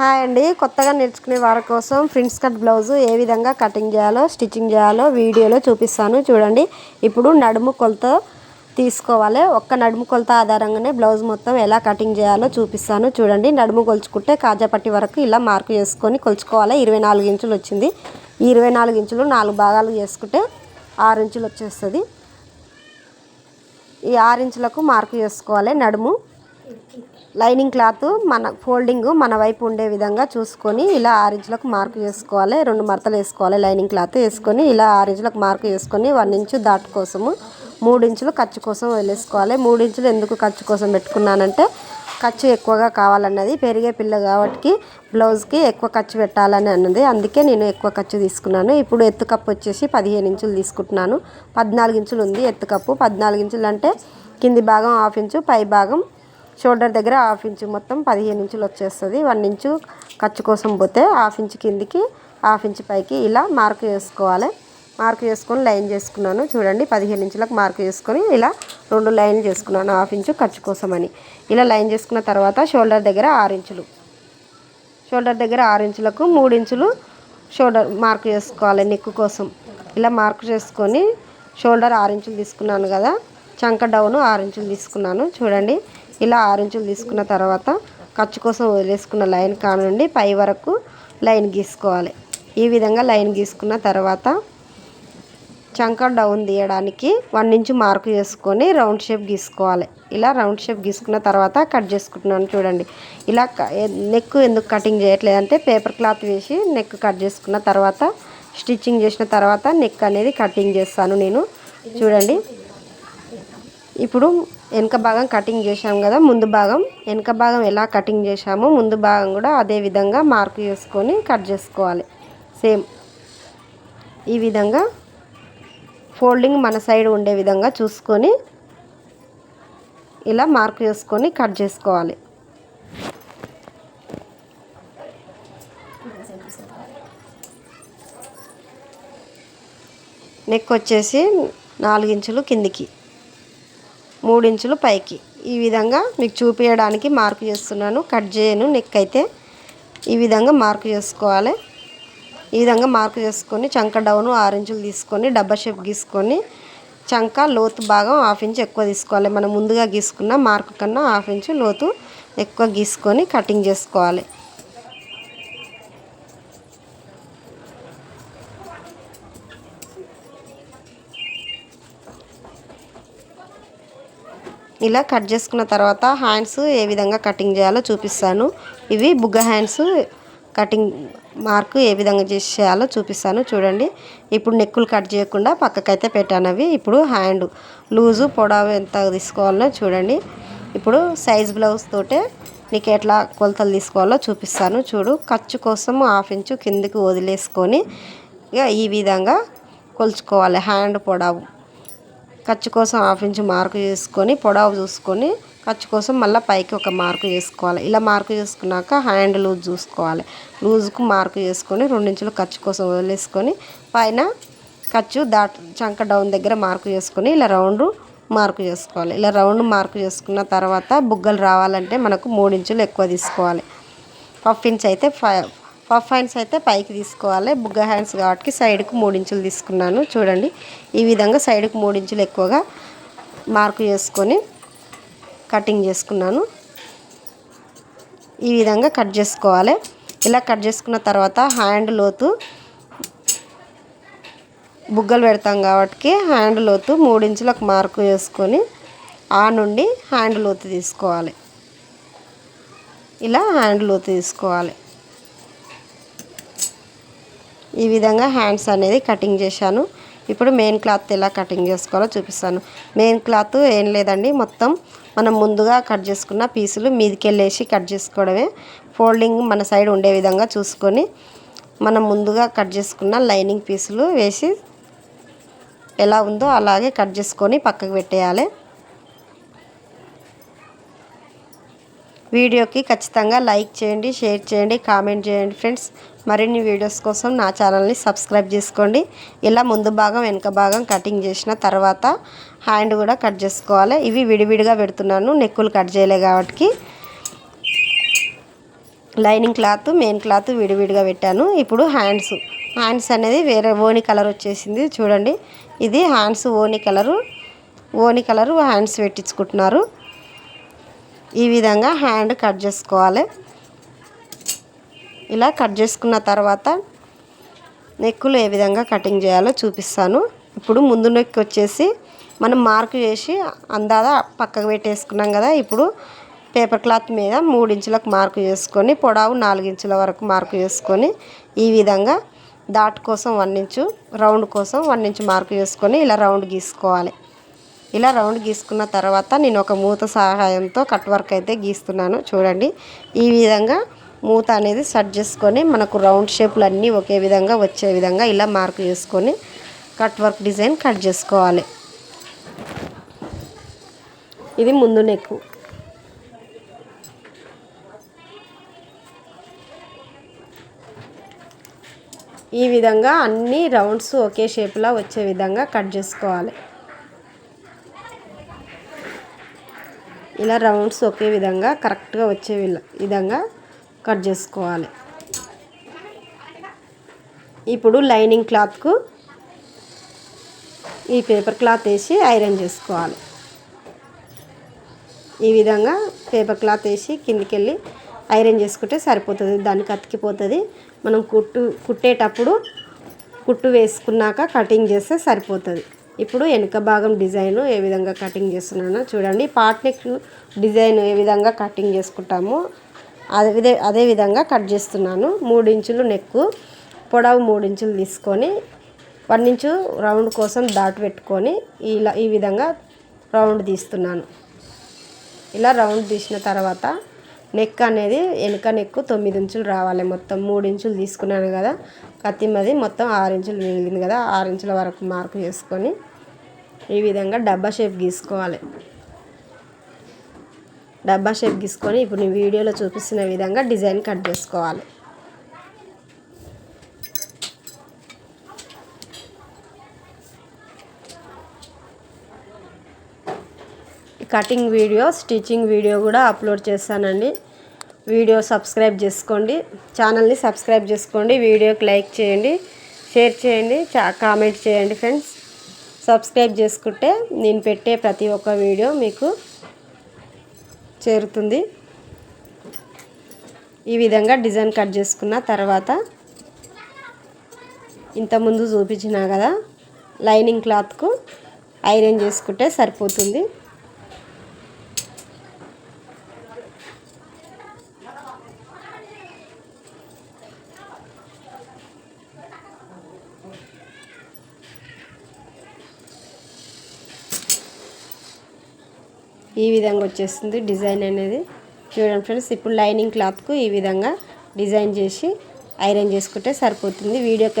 Hi అండి. కొత్తగా నేర్చుకునే వారి కోసం ఫ్రింట్స్ కట్ బ్లౌజ్ ఏ విధంగా కటింగ్ చేయాలో స్టిచ్చింగ్ చేయాలో వీడియోలో చూపిస్తాను. చూడండి. ఇప్పుడు నడుము కొలత తీసుకోవాలి. ఒక్క నడుము కొలత ఆధారంగానే బ్లౌజ్ మొత్తం ఎలా కటింగ్ చేయాలో చూపిస్తాను. చూడండి. నడుము కొలుచుకుంటే కాజాపట్టి వరకు ఇలా మార్కు చేసుకొని కొలుచుకోవాలి. ఇరవై నాలుగు ఇంచులు వచ్చింది. ఈ ఇరవై నాలుగు ఇంచులు నాలుగు భాగాలు చేసుకుంటే ఆరు ఇంచులు వచ్చేస్తుంది. ఈ ఆరు ఇంచులకు మార్కు చేసుకోవాలి నడుము. లైనింగ్ క్లాత్ మన ఫోల్డింగ్ మన వైపు ఉండే విధంగా చూసుకొని ఇలా ఆరు ఇంచులకు మార్కు చేసుకోవాలి. రెండు మడతలు వేసుకోవాలి. లైనింగ్ క్లాత్ వేసుకొని ఇలా ఆరు ఇంచులకు మార్కు వేసుకొని వన్ ఇంచు దాటు కోసము మూడు ఇంచులు ఖర్చు కోసం వదిలేసుకోవాలి. మూడు ఇంచులు ఎందుకు ఖర్చు కోసం పెట్టుకున్నానంటే ఖర్చు ఎక్కువగా కావాలన్నది. పెరిగే పిల్ల కాబట్టి బ్లౌజ్కి ఎక్కువ ఖర్చు పెట్టాలని అన్నది. అందుకే నేను ఎక్కువ ఖర్చు తీసుకున్నాను. ఇప్పుడు ఎత్తు కప్పు వచ్చేసి పదిహేను ఇంచులు తీసుకుంటున్నాను. పద్నాలుగు ఇంచులు ఉంది ఎత్తు కప్పు. పద్నాలుగు ఇంచులు అంటే కింది భాగం హాఫ్ ఇంచు పై భాగం షోల్డర్ దగ్గర హాఫ్ ఇంచు మొత్తం పదిహేను ఇంచులు వచ్చేస్తుంది. వన్ ఇంచు ఖర్చు కోసం పోతే హాఫ్ ఇంచు కిందికి హాఫ్ ఇంచు పైకి ఇలా మార్క్ చేసుకోవాలి. మార్క్ చేసుకొని లైన్ చేసుకున్నాను. చూడండి పదిహేను ఇంచులకు మార్క్ చేసుకొని ఇలా రెండు లైన్లు చేసుకున్నాను హాఫ్ ఇంచు ఖర్చు కోసం అని ఇలా లైన్ చేసుకున్న తర్వాత షోల్డర్ దగ్గర ఆరు ఇంచులు. షోల్డర్ దగ్గర ఆరు ఇంచులకు మూడు ఇంచులు షోల్డర్ మార్క్ చేసుకోవాలి నెక్ కోసం. ఇలా మార్క్ చేసుకొని షోల్డర్ ఆరు ఇంచులు తీసుకున్నాను కదా. చంక డౌన్ ఆరు ఇంచులు తీసుకున్నాను. చూడండి ఇలా ఆరు ఇంచులు తీసుకున్న తర్వాత ఖర్చు కోసం వదిలేసుకున్న లైన్ కానుండి పై వరకు లైన్ గీసుకోవాలి. ఈ విధంగా లైన్ గీసుకున్న తర్వాత చంక డౌన్ తీయడానికి వన్ ఇంచు మార్కు చేసుకొని రౌండ్ షేప్ గీసుకోవాలి. ఇలా రౌండ్ షేప్ గీసుకున్న తర్వాత కట్ చేసుకుంటున్నాను చూడండి. ఇలా నెక్ ఎందుకు కటింగ్ చేయట్లేదంటే పేపర్ క్లాత్ వేసి నెక్ కట్ చేసుకున్న తర్వాత స్టిచ్చింగ్ చేసిన తర్వాత నెక్ అనేది కటింగ్ చేస్తాను నేను. చూడండి. ఇప్పుడు వెనక భాగం కటింగ్ చేశాం కదా ముందు భాగం. వెనక భాగం ఎలా కటింగ్ చేశామో ముందు భాగం కూడా అదే విధంగా మార్క్ చేసుకొని కట్ చేసుకోవాలి. సేమ్. ఈ విధంగా ఫోల్డింగ్ మన సైడ్ ఉండే విధంగా చూసుకొని ఇలా మార్క్ చేసుకొని కట్ చేసుకోవాలి. నెక్ వచ్చేసి నాలుగించులు కిందికి. మూడు ఇంచులు పైకి. ఈ విధంగా మీకు చూపించడానికి మార్క్ చేస్తున్నాను. కట్ చేయను నెక్ అయితే ఈ విధంగా మార్క్ చేసుకోవాలి. ఈ విధంగా మార్క్ చేసుకొని చంక డౌన్ ఆరు ఇంచులు తీసుకొని డబ్బా షేప్ గీసుకొని చంక లోతు భాగం హాఫ్ ఇంచ్ ఎక్కువ తీసుకోవాలి. మనం ముందుగా గీసుకున్న మార్క్ కన్నా హాఫ్ ఇంచు లోతు ఎక్కువ గీసుకొని కటింగ్ చేసుకోవాలి. ఇలా కట్ చేసుకున్న తర్వాత హ్యాండ్స్ ఏ విధంగా కటింగ్ చేయాలో చూపిస్తాను. ఇవి బుగ్గ హ్యాండ్స్ కటింగ్ మార్క్ ఏ విధంగా చేసేయాలో చేయాలో చూపిస్తాను. చూడండి. ఇప్పుడు నెక్కులు కట్ చేయకుండా పక్కకైతే పెట్టాను అవి. ఇప్పుడు హ్యాండ్ లూజు పొడవు ఎంత తీసుకోవాలో చూడండి. ఇప్పుడు సైజ్ బ్లౌజ్ తోటే నీకు ఎట్లా కొలతలు తీసుకోవాలో చూపిస్తాను. చూడు. ఖర్చు కోసం హాఫ్ ఇంచు కిందికి వదిలేసుకొని ఇక ఈ విధంగా కొలుచుకోవాలి. హ్యాండ్ పొడవు. ఖర్చు కోసం హాఫ్ ఇంచు మార్కు చేసుకొని పొడవు చూసుకొని ఖర్చు కోసం మళ్ళీ పైకి ఒక మార్కు చేసుకోవాలి. ఇలా మార్కు చేసుకున్నాక హ్యాండ్ లూజ్ చూసుకోవాలి. లూజ్కు మార్కు చేసుకొని రెండించులు ఖర్చు కోసం వదిలేసుకొని పైన ఖర్చు దాట్ చంక డౌన్ దగ్గర మార్కు చేసుకొని ఇలా రౌండ్ మార్కు చేసుకోవాలి. ఇలా రౌండ్ మార్కు చేసుకున్న తర్వాత బుగ్గలు రావాలంటే మనకు మూడించులు ఎక్కువ తీసుకోవాలి. పఫ్ ఇంచ్ అయితే ఫైవ్ పఫ్ హ్యాండ్స్ అయితే పైకి తీసుకోవాలి. బుగ్గ హ్యాండ్స్ కాబట్టి సైడ్కి మూడించులు తీసుకున్నాను. చూడండి ఈ విధంగా సైడ్కి మూడించులు ఎక్కువగా మార్కు చేసుకొని కటింగ్ చేసుకున్నాను. ఈ విధంగా కట్ చేసుకోవాలి. ఇలా కట్ చేసుకున్న తర్వాత హ్యాండ్ లోతు బుగ్గలు పెడతాం కాబట్టి హ్యాండ్ లోతు మూడించులకు మార్కు చేసుకొని ఆ నుండి హ్యాండ్ లోతు తీసుకోవాలి. ఇలా హ్యాండ్ లోతు తీసుకోవాలి. ఈ విధంగా హ్యాండ్స్ అనేది కటింగ్ చేశాను. ఇప్పుడు మెయిన్ క్లాత్ ఎలా కటింగ్ చేసుకోవాలో చూపిస్తాను. మెయిన్ క్లాత్ ఏం లేదండి మొత్తం మనం ముందుగా కట్ చేసుకున్న పీసులు మీదికి వెళ్ళేసి కట్ చేసుకోవడమే. ఫోల్డింగ్ మన సైడ్ ఉండే విధంగా చూసుకొని మనం ముందుగా కట్ చేసుకున్న లైనింగ్ పీసులు వేసి ఎలా ఉందో అలాగే కట్ చేసుకొని పక్కకు పెట్టేయాలి. వీడియోకి ఖచ్చితంగా లైక్ చేయండి షేర్ చేయండి కామెంట్ చేయండి ఫ్రెండ్స్. మరిన్ని వీడియోస్ కోసం నా ఛానల్ని సబ్స్క్రైబ్ చేసుకోండి. ఇలా ముందు భాగం వెనక భాగం కటింగ్ చేసిన తర్వాత హ్యాండ్ కూడా కట్ చేసుకోవాలి. ఇవి విడివిడిగా పెడుతున్నాను నెక్కులు కట్ చేయలే కాబట్టి. లైనింగ్ క్లాత్ మెయిన్ క్లాత్ విడివిడిగా పెట్టాను. ఇప్పుడు హ్యాండ్స్. హ్యాండ్స్ అనేది వేరే ఓని కలర్ వచ్చేసింది చూడండి. ఇది హ్యాండ్స్ ఓని కలరు. ఓని కలరు హ్యాండ్స్ పెట్టించుకుంటున్నారు. ఈ విధంగా హ్యాండ్ కట్ చేసుకోవాలి. ఇలా కట్ చేసుకున్న తర్వాత నెక్కులు ఏ విధంగా కటింగ్ చేయాలో చూపిస్తాను. ఇప్పుడు ముందు నెక్ వచ్చేసి మనం మార్క్ చేసి అందాదా పక్కకు పెట్టేసుకున్నాం కదా ఇప్పుడు పేపర్ క్లాత్ మీద మూడు ఇంచులకు మార్కు చేసుకొని పొడవు నాలుగు ఇంచుల వరకు మార్కు చేసుకొని ఈ విధంగా డాట్ కోసం వన్ ఇంచు రౌండ్ కోసం వన్ ఇంచు మార్కు చేసుకొని ఇలా రౌండ్ గీసుకోవాలి. ఇలా రౌండ్ గీసుకున్న తర్వాత నేను ఒక మూత సహాయంతో కట్ వర్క్ అయితే గీస్తున్నాను. చూడండి ఈ విధంగా మూత అనేది సెట్ చేసుకొని మనకు రౌండ్ షేప్లు అన్నీ ఒకే విధంగా వచ్చే విధంగా ఇలా మార్క్ చేసుకొని కట్ వర్క్ డిజైన్ కట్ చేసుకోవాలి. ఇది ముందు నెక్కు. ఈ విధంగా అన్ని రౌండ్స్ ఒకే షేప్లో వచ్చే విధంగా కట్ చేసుకోవాలి. ఇలా రౌండ్స్ ఒకే విధంగా కరెక్ట్గా వచ్చే విధంగా కట్ చేసుకోవాలి. ఇప్పుడు లైనింగ్ క్లాత్కు ఈ పేపర్ క్లాత్ వేసి ఐరన్ చేసుకోవాలి. ఈ విధంగా పేపర్ క్లాత్ వేసి కిందికి వెళ్ళి ఐరన్ చేసుకుంటే సరిపోతుంది దానికి అతికిపోతుంది. మనం కుట్టు కుట్టేటప్పుడు కుట్టు వేసుకున్నాక కటింగ్ చేస్తే సరిపోతుంది. ఇప్పుడు వెనుక భాగం డిజైన్ ఏ విధంగా కటింగ్ చేస్తున్నానో చూడండి. పార్ట్ నెక్ డిజైన్ ఏ విధంగా కటింగ్ చేసుకుంటామో. అదే అదే విధంగా కట్ చేస్తున్నాను. మూడు ఇంచులు నెక్కు పొడవు మూడు ఇంచులు తీసుకొని వన్ ఇంచు రౌండ్ కోసం దాటి పెట్టుకొని ఇలా ఈ విధంగా రౌండ్ తీస్తున్నాను. ఇలా రౌండ్ తీసిన తర్వాత నెక్ అనేది వెనుక నెక్ తొమ్మిది ఇంచులు రావాలి మొత్తం. మూడు ఇంచులు తీసుకున్నాను కదా. కత్తిమది మొత్తం ఆరు ఇంచులు మిగిలింది కదా. ఆరు ఇంచుల వరకు మార్కు చేసుకొని ఈ విధంగా డబ్బా షేప్ గీసుకోవాలి. డబ్బా షేప్ గీసుకొని ఇప్పుడు నేను వీడియోలో చూపిస్తున్న విధంగా డిజైన్ కట్ చేసుకోవాలి. కటింగ్ వీడియో స్టిచ్చింగ్ వీడియో కూడా అప్లోడ్ చేస్తానండి. వీడియో సబ్స్క్రైబ్ చేసుకోండి. ఛానల్ని సబ్స్క్రైబ్ చేసుకోండి. వీడియోకి లైక్ చేయండి. షేర్ చేయండి. చా కామెంట్ చేయండి ఫ్రెండ్స్. సబ్స్క్రైబ్ చేసుకుంటే నేను పెట్టే ప్రతి ఒక్క వీడియో మీకు చేరుతుంది. ఈ విధంగా డిజైన్ కట్ చేసుకున్న తర్వాత ఇంతకుముందు చూపించినా కదా లైనింగ్ క్లాత్కు ఐరన్ చేసుకుంటే సరిపోతుంది. ఈ విధంగా వచ్చేస్తుంది డిజైన్ అనేది. చూడండి ఫ్రెండ్స్ ఇప్పుడు లైనింగ్ క్లాత్కు ఈ విధంగా డిజైన్ చేసి ఐరన్ చేసుకుంటే సరిపోతుంది. వీడియోకి